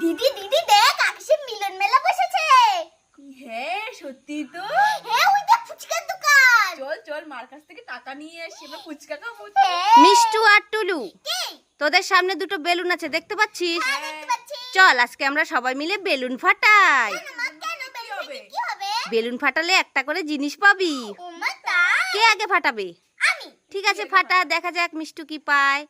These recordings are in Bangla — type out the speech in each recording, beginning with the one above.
দিদি দিদি দেখ আকাশে মিলন মেলা বসেছে। হ্যাঁ সত্যি তো। হ্যাঁ ওই দেখ ফুচকার দোকান। চল চল মার কাছ থেকে টাকা নিয়ে আসি এবার ফুচকা খাব। হ্যাঁ। মিষ্টু আর টুলু কি? তোদের সামনে দুটো বেলুন আছে দেখতে পাচ্ছিস? হ্যাঁ দেখতে পাচ্ছি। চল আজকে আমরা সবাই মিলে বেলুন ফাটাই। কেন মা কেন বেলুনে হবে? কি হবে? বেলুন ফাটালে একটা করে জিনিস পাবি। কে আগে ফাটাবে? আমি। ঠিক আছে ফাটা দেখা যাক মিষ্টু কি পায়।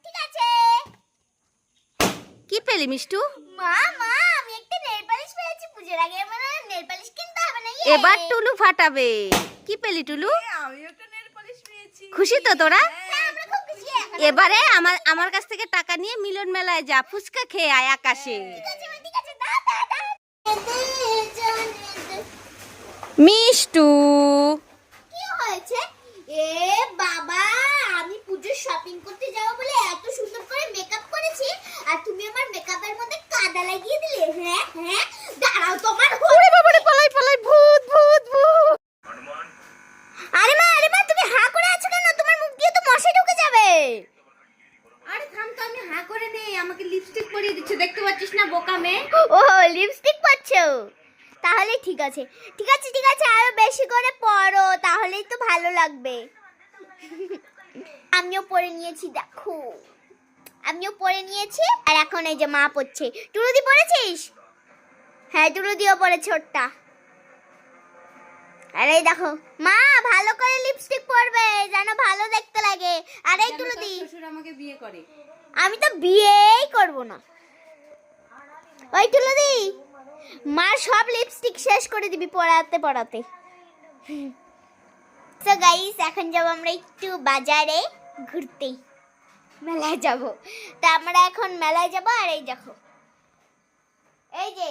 কি পেলি মিষ্টু? মা মা আমি একটা নেল পালিশ পেয়েছি পুজোর আগে আমার নেল পালিশ কিনতে হবে না ইয়ে। এবার টুলু ফাটাবে। কি পেলি টুলু? আমি একটা নেল পলিশ পেয়েছি। খুশি তো তোরা? হ্যাঁ আমরা খুব খুশি এবারে আমার আমার কাছ থেকে টাকা নিয়ে মিলন মেলায় যা ফুচকা খেয়ে আয় আকাশে। মিষ্টু কি হয়েছে এ বাবা আমি পুজোর শপিং করতে যাব বলে এত সুন্দর করে মেকআপ করেছি আর তুমি আমার মেকআপের মধ্যে কাদা লাগিয়ে দিলে হ্যাঁ? দাঁড়াও তোমার ওরে বাবারে পালাই পালাই ভূত ভূত ভূত। আরে মা আরে মা তুমি হা করে আছো কেন? তোমার মুখ দিয়ে তো মশা ঢুকে যাবে। আরে থাম তো আমি হা করে নেই। আমাকে লিপস্টিক পরিয়ে দিচ্ছে দেখতে পাচ্ছিস না বোকা মেয়ে? ও লিপস্টিক পরছো তাহলে ঠিক আছে। ঠিক আছে ঠিক আছে আরও বেশি করে পরো তাহলেই তো ভালো লাগবে। আমিও পরে নিয়েছি দেখো। আমিও পরে নিয়েছি আর এখন এই যে মা পড়ছে টুরুদি পড়েছিস হ্যাঁ টুরুদিও পড়েছে ওরটা আর এই দেখো মা ভালো করে লিপস্টিক পরবে যেন ভালো দেখতে লাগে। আর এই টুরুদি শ্বশুর আমাকে বিয়ে করে? আমি তো বিয়েই করব না। ওই তুলদি মার সব লিপস্টিক শেষ করে দিবি পড়াতে পড়াতে। তো গাইস এখন যাব আমরা একটু বাজারে ঘুরতে। মেলায় যাব। তা আমরা এখন মেলায় যাব আর এই দেখো। এই যে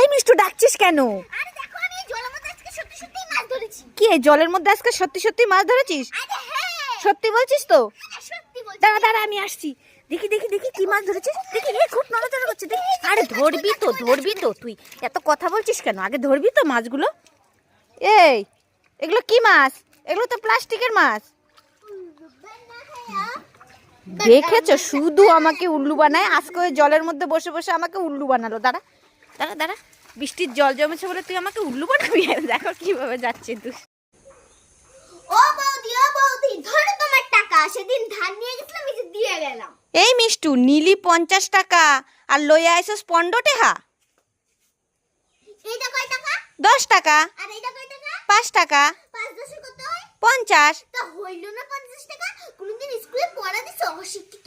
এই মিষ্টু ডাকছিস কেন? কি জলের মধ্যে আজকে সত্যি সত্যি মাছ ধরেছিস? হ্যাঁ। সত্যি বলছিস তো? হ্যাঁ, দাঁড়া দাঁড়া আমি আসছি। দেখি দেখি দেখি কি মাছ ধরেছিস? দেখি এ খুব নড়াচড়া করছে। দেখি আরে ধরবি তো ধরবি তো তুই। এত কথা বলছিস কেন? আগে ধরবি তো মাছগুলো? এই এগুলো কি মাছ? এগুলো তো প্লাস্টিকের মাছ। দেখেছ? শুধু আমাকে উল্লু বানায়। আজকে ওই জলের মধ্যে বসে বসে আমাকে উল্লু বানালো। দাঁড়া দাঁড়া দাঁড়া। বৃষ্টির জল জমেছে বলে তুই আমাকে উল্লু বানাবি? দেখো কীভাবে যাচ্ছে তুই ও বৌদি ও বৌদি ধরো তোমার টাকা। সেদিন ধান নিয়ে গেছিলাম এই দিয়ে গেলাম। এই মিষ্টু নীলি পঞ্চাশ টাকা আর লইয়া আইসস পনেরো টেহা। এইটা কয় টাকা? দশ টাকা। আর এইটা কয় টাকা? পাঁচ টাকা। পাঁচ দশে কত হয়? পঞ্চাশ। তা হইল না পঞ্চাশ টাকা? কোনোদিন স্কুলে পড়া অশিক্ষিত